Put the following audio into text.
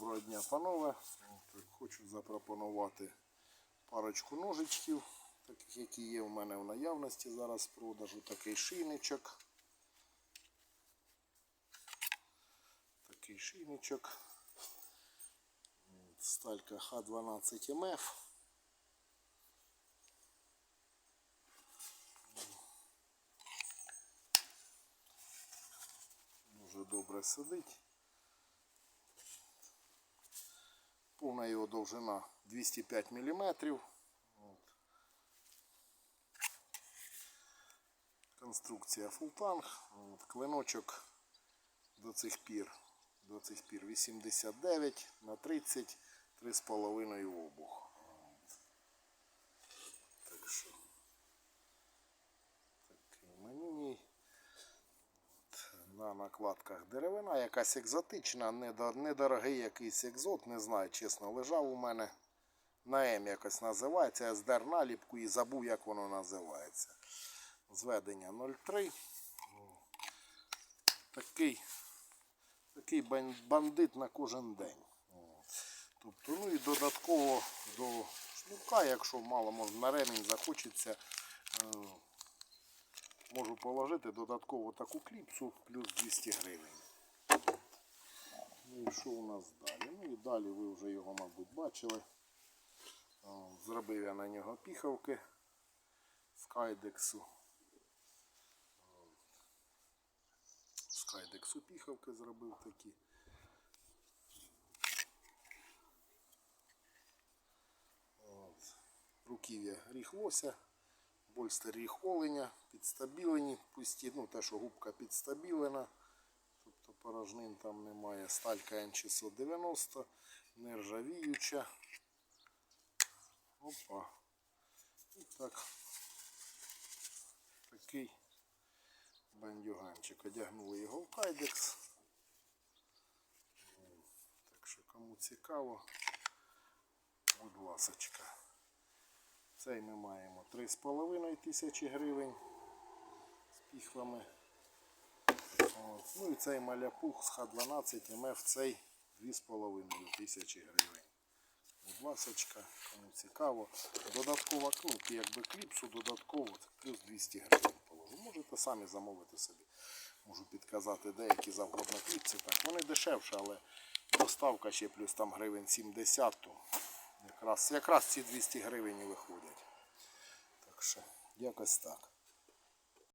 Доброго дня, панове. Хочу запропонувати парочку ножичків, таких, які є у мене в наявності зараз в продажу. Такий шийничок. Такий шийничок. Сталька Х12МФ. Дуже добре сидить. Повна його довжина 205 мм. Конструкція фултанг. От, Клиночок до цих пір, до цих пір 89 на 30, 3,5 обух. От. Так що такий манюній. На накладках деревина, якась екзотична, недорогий якийсь екзот, не знаю, чесно, лежав у мене на М якось називається. Я здер наліпку і забув, як воно називається. Зведення 0,3. Такий, такий бандит на кожен день. Тобто, ну і додатково до шнурка, якщо мало може на ремінь захочеться. Можу положити додатково таку кліпсу плюс 200 гривень. Ну і що у нас далі? Ну і далі ви вже його, мабуть, бачили. Зробив я на нього піхавки з кайдексу. З кайдексу піхавки зробив такі. Руків'я ріг Больстер оленя, підстабілені, пусті, ну те, що губка підстабілена, тобто порожнин там немає. Сталька Н690, нержавіюча. Опа. І так. Такий бандюганчик. Одягнули його в кайдекс. Так що кому цікаво, будь ласочка. Цей ми маємо 3,5 тисячі гривень з піхвами. Ну і цей маляпух з Х12 МФ цей 2,5 тисячі гривень. Будь ласочка, кому цікаво. Додаткова ну, якби кліпсу додатково плюс 200 гривень положу. Можете самі замовити собі. Можу підказати деякі завгодно кліпси. Так, вони дешевші, але доставка ще плюс там гривень 70, то якраз, якраз ці 200 гривень і виходять. Так що, якось так.